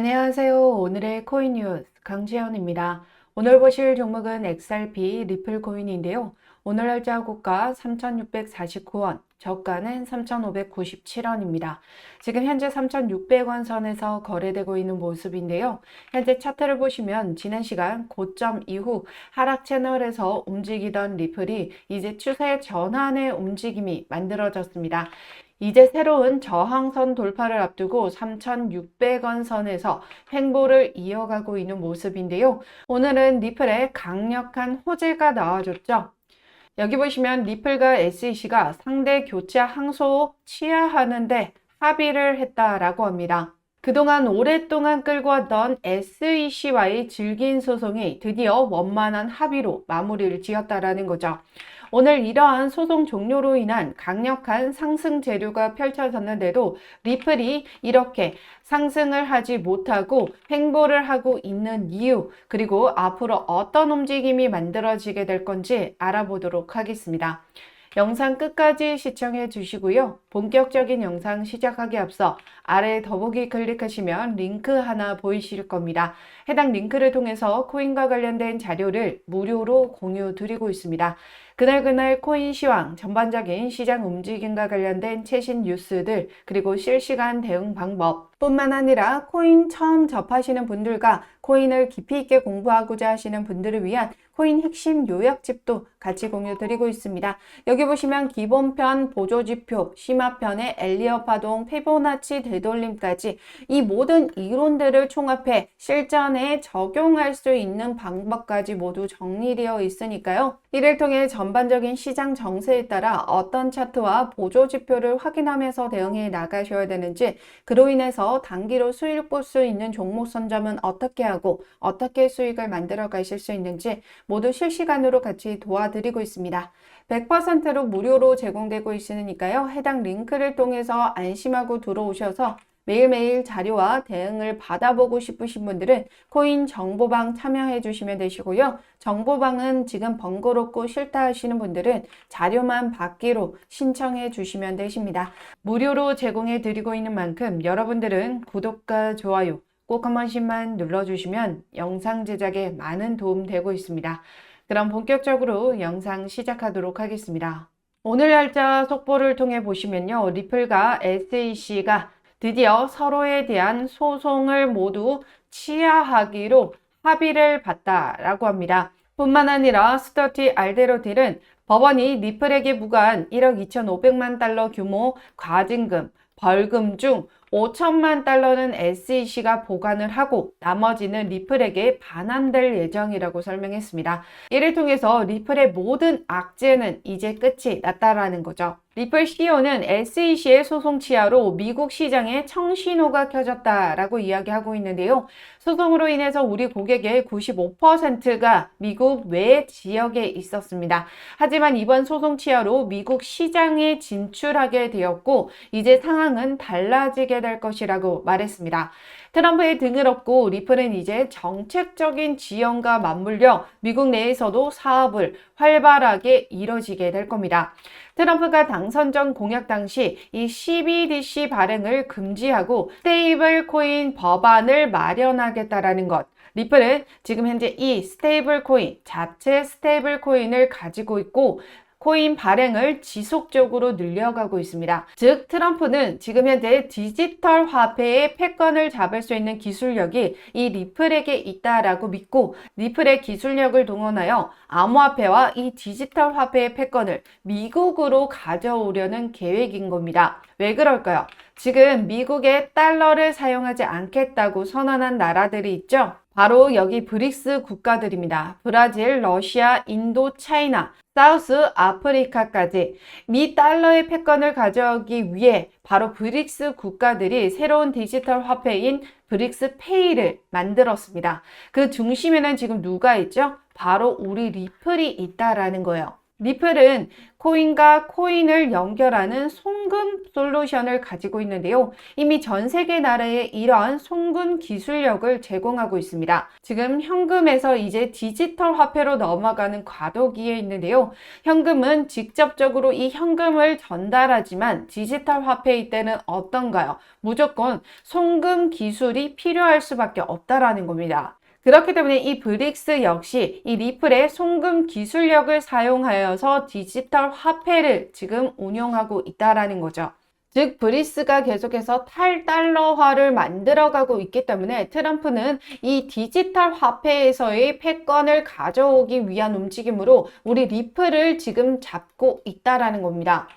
안녕하세요. 오늘의 코인 뉴스 강지현입니다. 오늘 보실 종목은 XRP 리플 코인인데요. 오늘 날짜 고가 3,649원, 저가는 3,597원입니다. 지금 현재 3,600원 선에서 거래되고 있는 모습인데요. 현재 차트를 보시면 지난 시간 고점 이후 하락 채널에서 움직이던 리플이 이제 추세 전환의 움직임이 만들어졌습니다. 이제 새로운 저항선 돌파를 앞두고 3,600원 선에서 횡보를 이어가고 있는 모습인데요. 오늘은 리플의 강력한 호재가 나와줬죠. 여기 보시면 리플과 SEC가 상대 교체 항소 취하하는데 합의를 했다라고 합니다. 그동안 오랫동안 끌고 왔던 SEC와의 질긴 소송이 드디어 원만한 합의로 마무리를 지었다라는 거죠. 오늘 이러한 소송 종료로 인한 강력한 상승 재료가 펼쳐졌는데도 리플이 이렇게 상승을 하지 못하고 횡보를 하고 있는 이유, 그리고 앞으로 어떤 움직임이 만들어지게 될 건지 알아보도록 하겠습니다. 영상 끝까지 시청해 주시고요. 본격적인 영상 시작하기 앞서 아래 더보기 클릭하시면 링크 하나 보이실 겁니다. 해당 링크를 통해서 코인과 관련된 자료를 무료로 공유 드리고 있습니다. 그날그날 코인 시황, 전반적인 시장 움직임과 관련된 최신 뉴스들, 그리고 실시간 대응 방법, 뿐만 아니라 코인 처음 접하시는 분들과 코인을 깊이 있게 공부하고자 하시는 분들을 위한 코인 핵심 요약집도 같이 공유 드리고 있습니다. 여기 보시면 기본편, 보조지표, 심화편의 엘리어 파동, 페보나치 되돌림까지 이 모든 이론들을 총합해 실전에 적용할 수 있는 방법까지 모두 정리되어 있으니까요. 이를 통해 전 반적인 시장 정세에 따라 어떤 차트와 보조 지표를 확인하면서 대응해 나가셔야 되는지 그로 인해서 단기로 수익을 볼수 있는 종목 선점은 어떻게 하고 어떻게 수익을 만들어 가실 수 있는지 모두 실시간으로 같이 도와드리고 있습니다. 100%로 무료로 제공되고 있으니까요. 해당 링크를 통해서 안심하고 들어오셔서 매일매일 자료와 대응을 받아보고 싶으신 분들은 코인 정보방 참여해 주시면 되시고요. 정보방은 지금 번거롭고 싫다 하시는 분들은 자료만 받기로 신청해 주시면 되십니다. 무료로 제공해 드리고 있는 만큼 여러분들은 구독과 좋아요 꼭 한 번씩만 눌러주시면 영상 제작에 많은 도움 되고 있습니다. 그럼 본격적으로 영상 시작하도록 하겠습니다. 오늘 날짜 속보를 통해 보시면요. 리플과 SEC가 드디어 서로에 대한 소송을 모두 취하하기로 합의를 봤다라고 합니다. 뿐만 아니라 스터티 알데로딜은 법원이 리플에게 부과한 1억 2,500만 달러 규모 과징금, 벌금 중 5천만 달러는 SEC가 보관을 하고 나머지는 리플에게 반환될 예정이라고 설명했습니다. 이를 통해서 리플의 모든 악재는 이제 끝이 났다라는 거죠. 리플 CEO는 SEC의 소송 치하로 미국 시장에 청신호가 켜졌다라고 이야기하고 있는데요. 소송으로 인해서 우리 고객의 95%가 미국 외 지역에 있었습니다. 하지만 이번 소송 치하로 미국 시장에 진출하게 되었고 이제 상황은 달라지게 될 것이라고 말했습니다. 트럼프의 등을 업고 리플은 이제 정책적인 지형과 맞물려 미국 내에서도 사업을 활발하게 이뤄지게 될 겁니다. 트럼프가 당선 전 공약 당시 이 CBDC 발행을 금지하고 스테이블 코인 법안을 마련하겠다라는 것. 리플은 지금 현재 이 스테이블 코인, 자체 스테이블 코인을 가지고 있고 코인 발행을 지속적으로 늘려가고 있습니다. 즉, 트럼프는 지금 현재 디지털 화폐의 패권을 잡을 수 있는 기술력이 이 리플에게 있다라고 믿고 리플의 기술력을 동원하여 암호화폐와 이 디지털 화폐의 패권을 미국으로 가져오려는 계획인 겁니다. 왜 그럴까요? 지금 미국의 달러를 사용하지 않겠다고 선언한 나라들이 있죠? 바로 여기 브릭스 국가들입니다. 브라질, 러시아, 인도, 차이나, 사우스 아프리카까지 미 달러의 패권을 가져오기 위해 바로 브릭스 국가들이 새로운 디지털 화폐인 브릭스 페이를 만들었습니다. 그 중심에는 지금 누가 있죠? 바로 우리 리플이 있다라는 거예요. 리플은 코인과 코인을 연결하는 송금 솔루션을 가지고 있는데요. 이미 전 세계 나라에 이러한 송금 기술력을 제공하고 있습니다. 지금 현금에서 이제 디지털 화폐로 넘어가는 과도기에 있는데요. 현금은 직접적으로 이 현금을 전달하지만 디지털 화폐일 때는 어떤가요? 무조건 송금 기술이 필요할 수밖에 없다라는 겁니다. 그렇기 때문에 이 브릭스 역시 이 리플의 송금 기술력을 사용하여서 디지털 화폐를 지금 운용하고 있다라는 거죠. 즉 브리스가 계속해서 탈달러화를 만들어가고 있기 때문에 트럼프는 이 디지털 화폐에서의 패권을 가져오기 위한 움직임으로 우리 리플을 지금 잡고 있다라는 겁니다.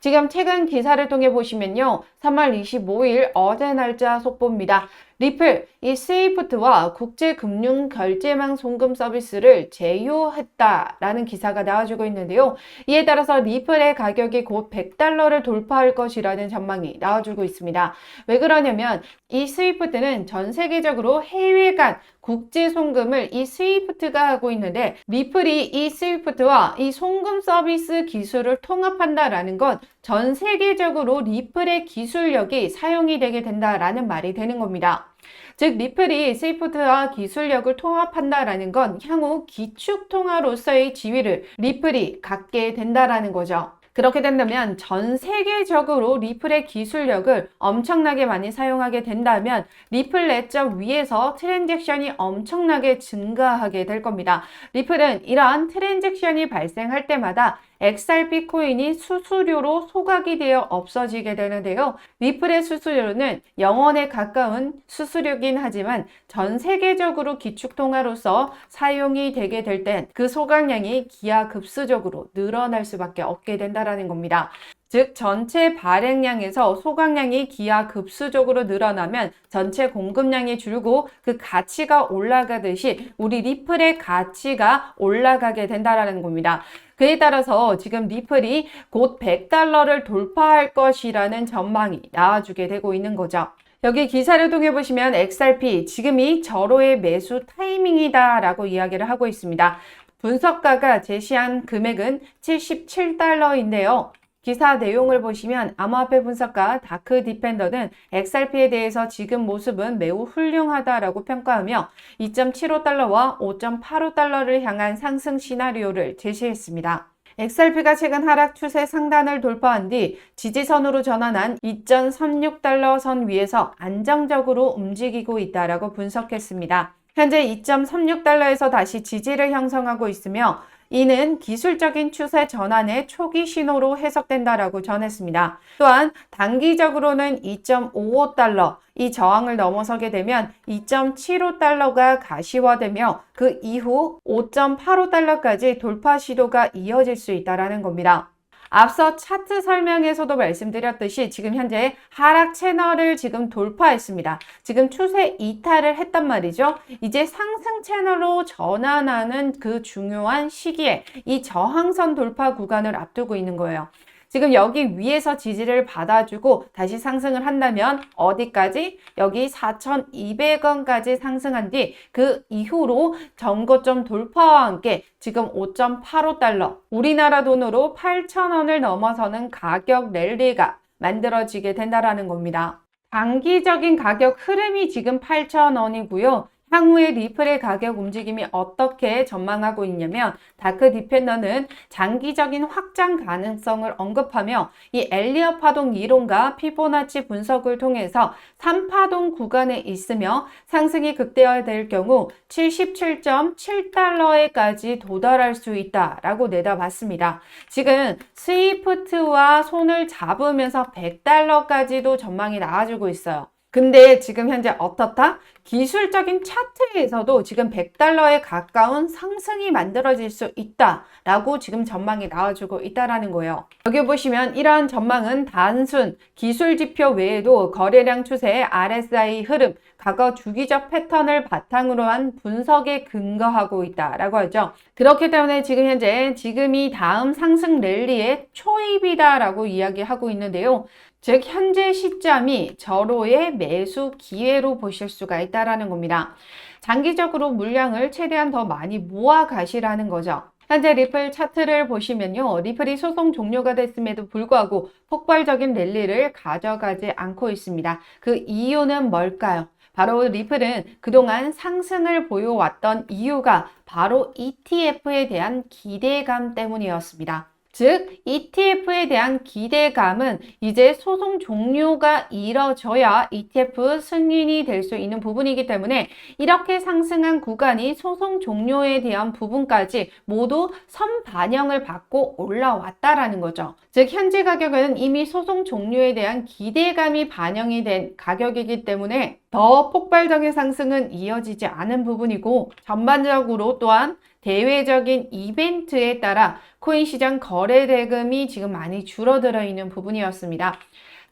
지금 최근 기사를 통해 보시면요. 3월 25일 어제 날짜 속보입니다. 리플, 이 스위프트와 국제금융 결제망 송금 서비스를 제휴했다라는 기사가 나와주고 있는데요. 이에 따라서 리플의 가격이 곧 100달러를 돌파할 것이라는 전망이 나와주고 있습니다. 왜 그러냐면 이 스위프트는 전 세계적으로 해외 간 국제 송금을 이 스위프트가 하고 있는데 리플이 이 스위프트와 이 송금 서비스 기술을 통합한다라는 건 전 세계적으로 리플의 기술력이 사용이 되게 된다라는 말이 되는 겁니다. 즉 리플이 스위프트와 기술력을 통합한다라는 건 향후 기축 통화로서의 지위를 리플이 갖게 된다라는 거죠. 그렇게 된다면 전 세계적으로 리플의 기술력을 엄청나게 많이 사용하게 된다면 리플 내적 위에서 트랜잭션이 엄청나게 증가하게 될 겁니다. 리플은 이러한 트랜잭션이 발생할 때마다 XRP 코인이 수수료로 소각이 되어 없어지게 되는데요. 리플의 수수료는 영원에 가까운 수수료긴 하지만 전 세계적으로 기축통화로서 사용이 되게 될 땐 그 소각량이 기하급수적으로 늘어날 수밖에 없게 된다라는 겁니다. 즉 전체 발행량에서 소각량이 기하급수적으로 늘어나면 전체 공급량이 줄고 그 가치가 올라가듯이 우리 리플의 가치가 올라가게 된다라는 겁니다. 그에 따라서 지금 리플이 곧 100달러를 돌파할 것이라는 전망이 나와주게 되고 있는 거죠. 여기 기사를 통해 보시면 XRP 지금이 절호의 매수 타이밍이다 라고 이야기를 하고 있습니다. 분석가가 제시한 금액은 77달러인데요. 기사 내용을 보시면 암호화폐 분석가 다크 디펜더는 XRP에 대해서 지금 모습은 매우 훌륭하다라고 평가하며 2.75달러와 5.85달러를 향한 상승 시나리오를 제시했습니다. XRP가 최근 하락 추세 상단을 돌파한 뒤 지지선으로 전환한 2.36달러 선 위에서 안정적으로 움직이고 있다라고 분석했습니다. 현재 2.36달러에서 다시 지지를 형성하고 있으며 이는 기술적인 추세 전환의 초기 신호로 해석된다라고 전했습니다. 또한 단기적으로는 2.55달러 이 저항을 넘어서게 되면 2.75달러가 가시화되며 그 이후 5.85달러까지 돌파 시도가 이어질 수 있다라는 겁니다. 앞서 차트 설명에서도 말씀드렸듯이 지금 현재 하락 채널을 지금 돌파했습니다. 지금 추세 이탈을 했단 말이죠. 이제 상승 채널로 전환하는 그 중요한 시기에 이 저항선 돌파 구간을 앞두고 있는 거예요. 지금 여기 위에서 지지를 받아주고 다시 상승을 한다면 어디까지? 여기 4,200원까지 상승한 뒤 그 이후로 전고점 돌파와 함께 지금 5.85달러 우리나라 돈으로 8,000원을 넘어서는 가격 랠리가 만들어지게 된다라는 겁니다. 단기적인 가격 흐름이 지금 8,000원이고요. 향후의 리플의 가격 움직임이 어떻게 전망하고 있냐면 다크 디펜더는 장기적인 확장 가능성을 언급하며 이 엘리어 파동 이론과 피보나치 분석을 통해서 3파동 구간에 있으며 상승이 극대화될 경우 77.7달러에까지 도달할 수 있다라고 내다봤습니다. 지금 스위프트와 손을 잡으면서 100달러까지도 전망이 나와주고 있어요. 근데 지금 현재 어떻다? 기술적인 차트에서도 지금 100달러에 가까운 상승이 만들어질 수 있다라고 지금 전망이 나와주고 있다라는 거예요. 여기 보시면 이러한 전망은 단순 기술 지표 외에도 거래량 추세, RSI 흐름, 과거 주기적 패턴을 바탕으로 한 분석에 근거하고 있다라고 하죠. 그렇기 때문에 지금 현재 지금이 다음 상승 랠리의 초입이다라고 이야기하고 있는데요. 즉 현재 시점이 절호의 매수 기회로 보실 수가 있다라는 겁니다. 장기적으로 물량을 최대한 더 많이 모아 가시라는 거죠. 현재 리플 차트를 보시면요. 리플이 소송 종료가 됐음에도 불구하고 폭발적인 랠리를 가져가지 않고 있습니다. 그 이유는 뭘까요? 바로 리플은 그동안 상승을 보여왔던 이유가 바로 ETF에 대한 기대감 때문이었습니다. 즉, ETF에 대한 기대감은 이제 소송 종료가 이뤄져야 ETF 승인이 될 수 있는 부분이기 때문에 이렇게 상승한 구간이 소송 종료에 대한 부분까지 모두 선반영을 받고 올라왔다라는 거죠. 즉, 현재 가격은 이미 소송 종료에 대한 기대감이 반영이 된 가격이기 때문에 더 폭발적인 상승은 이어지지 않은 부분이고 전반적으로 또한 대외적인 이벤트에 따라 코인 시장 거래 대금이 지금 많이 줄어들어 있는 부분이었습니다.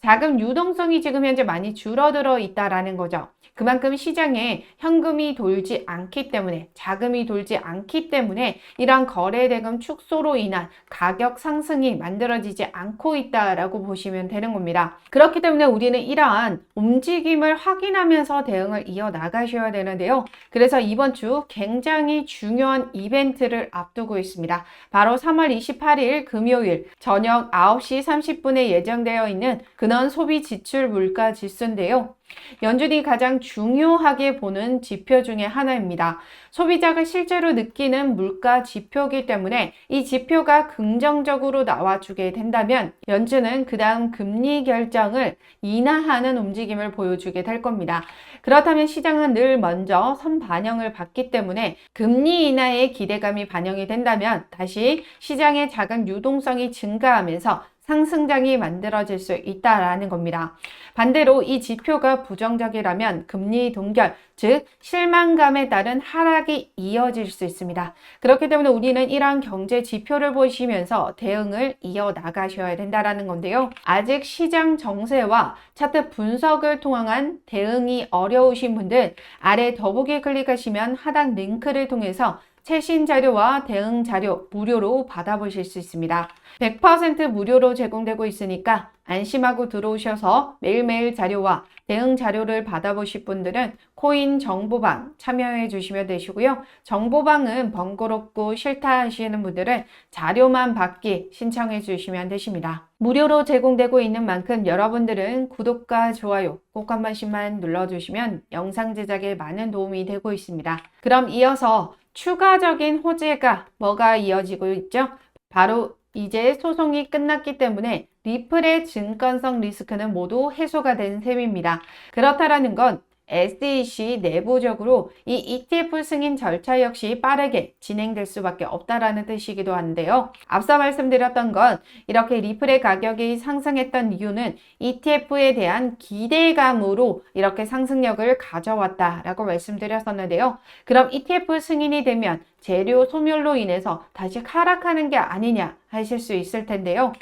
자금 유동성이 지금 현재 많이 줄어들어 있다라는 거죠. 그만큼 시장에 현금이 돌지 않기 때문에 자금이 돌지 않기 때문에 이러한 거래 대금 축소로 인한 가격 상승이 만들어지지 않고 있다라고 보시면 되는 겁니다. 그렇기 때문에 우리는 이러한 움직임을 확인하면서 대응을 이어 나가셔야 되는데요. 그래서 이번 주 굉장히 중요한 이벤트를 앞두고 있습니다. 바로 3월 28일 금요일 저녁 9시 30분에 예정되어 있는 근원 소비 지출 물가 지수인데요. 연준이 가장 중요하게 보는 지표 중에 하나입니다. 소비자가 실제로 느끼는 물가 지표이기 때문에 이 지표가 긍정적으로 나와주게 된다면 연준은 그 다음 금리 결정을 인하하는 움직임을 보여주게 될 겁니다. 그렇다면 시장은 늘 먼저 선 반영을 받기 때문에 금리 인하의 기대감이 반영이 된다면 다시 시장의 작은 유동성이 증가하면서 상승장이 만들어질 수 있다라는 겁니다. 반대로 이 지표가 부정적이라면 금리 동결, 즉 실망감에 따른 하락이 이어질 수 있습니다. 그렇기 때문에 우리는 이러한 경제 지표를 보시면서 대응을 이어 나가셔야 된다라는 건데요. 아직 시장 정세와 차트 분석을 통한 대응이 어려우신 분들 아래 더보기 클릭하시면 하단 링크를 통해서 최신 자료와 대응 자료 무료로 받아보실 수 있습니다. 100% 무료로 제공되고 있으니까 안심하고 들어오셔서 매일매일 자료와 대응 자료를 받아보실 분들은 코인 정보방 참여해 주시면 되시고요. 정보방은 번거롭고 싫다 하시는 분들은 자료만 받기 신청해 주시면 되십니다. 무료로 제공되고 있는 만큼 여러분들은 구독과 좋아요 꼭 한 번씩만 눌러주시면 영상 제작에 많은 도움이 되고 있습니다. 그럼 이어서 추가적인 호재가 뭐가 이어지고 있죠? 바로 이제 소송이 끝났기 때문에 리플의 증권성 리스크는 모두 해소가 된 셈입니다. 그렇다라는 건 SEC 내부적으로 이 ETF 승인 절차 역시 빠르게 진행될 수밖에 없다라는 뜻이기도 한데요. 앞서 말씀드렸던 건 이렇게 리플의 가격이 상승했던 이유는 ETF에 대한 기대감으로 이렇게 상승력을 가져왔다라고 말씀드렸었는데요. 그럼 ETF 승인이 되면 재료 소멸로 인해서 다시 하락하는 게 아니냐 하실 수 있을 텐데요.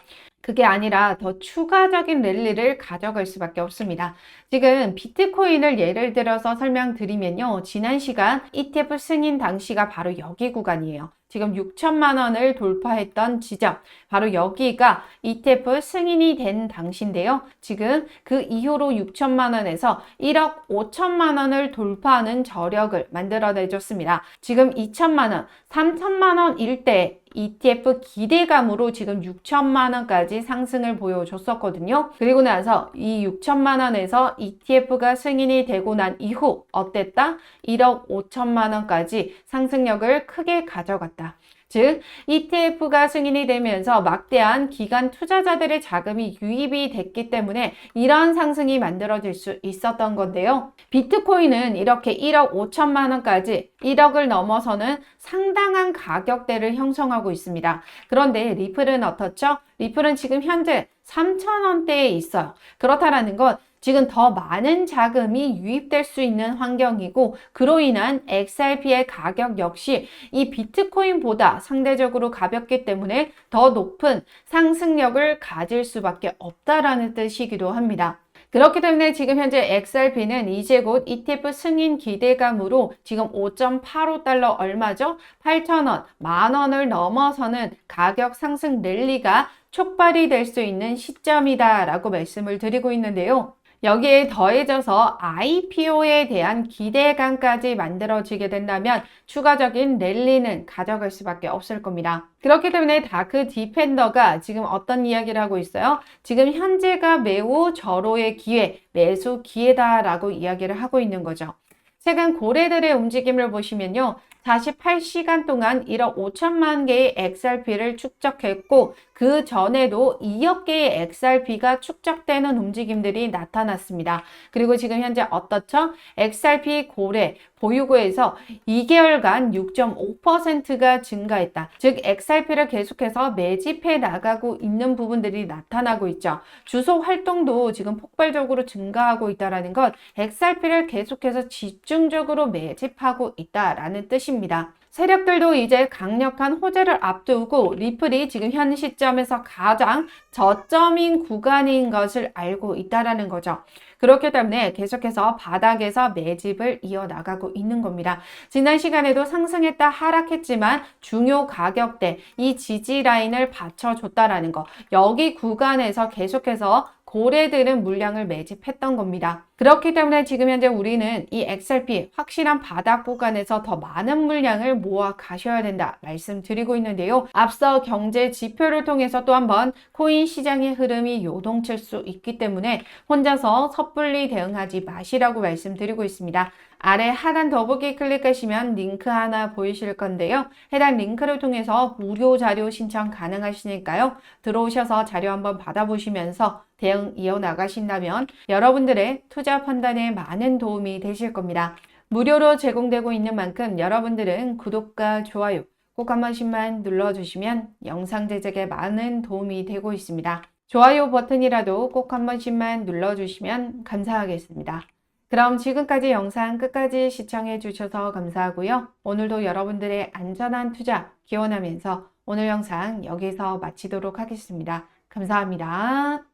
그게 아니라 더 추가적인 랠리를 가져갈 수밖에 없습니다. 지금 비트코인을 예를 들어서 설명드리면요. 지난 시간 ETF 승인 당시가 바로 여기 구간이에요. 지금 6천만 원을 돌파했던 지점, 바로 여기가 ETF 승인이 된 당시인데요. 지금 그 이후로 6천만 원에서 1억 5천만 원을 돌파하는 저력을 만들어내줬습니다. 지금 2천만 원, 3천만 원 일대 ETF 기대감으로 지금 6천만 원까지 상승을 보여줬었거든요. 그리고 나서 이 6천만 원에서 ETF가 승인이 되고 난 이후 어땠다? 1억 5천만 원까지 상승력을 크게 가져갔다. 즉, ETF가 승인이 되면서 막대한 기관 투자자들의 자금이 유입이 됐기 때문에 이러한 상승이 만들어질 수 있었던 건데요. 비트코인은 이렇게 1억 5천만 원까지 1억을 넘어서는 상당한 가격대를 형성하고 있습니다. 그런데 리플은 어떻죠? 리플은 지금 현재 3천원대에 있어요. 그렇다라는 건 지금 더 많은 자금이 유입될 수 있는 환경이고 그로 인한 XRP의 가격 역시 이 비트코인보다 상대적으로 가볍기 때문에 더 높은 상승력을 가질 수밖에 없다라는 뜻이기도 합니다. 그렇기 때문에 지금 현재 XRP는 이제 곧 ETF 승인 기대감으로 지금 5.85달러 얼마죠? 8,000원, 만원을 넘어서는 가격 상승 랠리가 촉발이 될 수 있는 시점이다 라고 말씀을 드리고 있는데요. 여기에 더해져서 IPO에 대한 기대감까지 만들어지게 된다면 추가적인 랠리는 가져갈 수밖에 없을 겁니다. 그렇기 때문에 다크 디펜더가 지금 어떤 이야기를 하고 있어요? 지금 현재가 매우 절호의 기회, 매수 기회다라고 이야기를 하고 있는 거죠. 최근 고래들의 움직임을 보시면요. 48시간 동안 1억 5천만 개의 XRP를 축적했고 그 전에도 2억 개의 XRP가 축적되는 움직임들이 나타났습니다. 그리고 지금 현재 어떻죠? XRP 고래 보유고에서 2개월간 6.5%가 증가했다. 즉 XRP를 계속해서 매집해 나가고 있는 부분들이 나타나고 있죠. 주소 활동도 지금 폭발적으로 증가하고 있다라는 것 XRP를 계속해서 집중적으로 매집하고 있다라는 뜻입니다. 세력들도 이제 강력한 호재를 앞두고 리플이 지금 현 시점에서 가장 저점인 구간인 것을 알고 있다라는 거죠. 그렇기 때문에 계속해서 바닥에서 매집을 이어나가고 있는 겁니다. 지난 시간에도 상승했다 하락했지만 중요 가격대 이 지지 라인을 받쳐줬다라는 거 여기 구간에서 계속해서 고래들은 물량을 매집했던 겁니다. 그렇기 때문에 지금 현재 우리는 이 XRP 확실한 바닥 구간에서 더 많은 물량을 모아 가셔야 된다 말씀드리고 있는데요. 앞서 경제 지표를 통해서 또 한번 코인 시장의 흐름이 요동칠 수 있기 때문에 혼자서 섣불리 대응하지 마시라고 말씀드리고 있습니다. 아래 하단 더보기 클릭하시면 링크 하나 보이실 건데요. 해당 링크를 통해서 무료 자료 신청 가능하시니까요. 들어오셔서 자료 한번 받아보시면서 대응 이어나가신다면 여러분들의 투자 판단에 많은 도움이 되실 겁니다. 무료로 제공되고 있는 만큼 여러분들은 구독과 좋아요 꼭 한 번씩만 눌러주시면 영상 제작에 많은 도움이 되고 있습니다. 좋아요 버튼이라도 꼭 한 번씩만 눌러주시면 감사하겠습니다. 그럼 지금까지 영상 끝까지 시청해 주셔서 감사하고요. 오늘도 여러분들의 안전한 투자 기원하면서 오늘 영상 여기서 마치도록 하겠습니다. 감사합니다.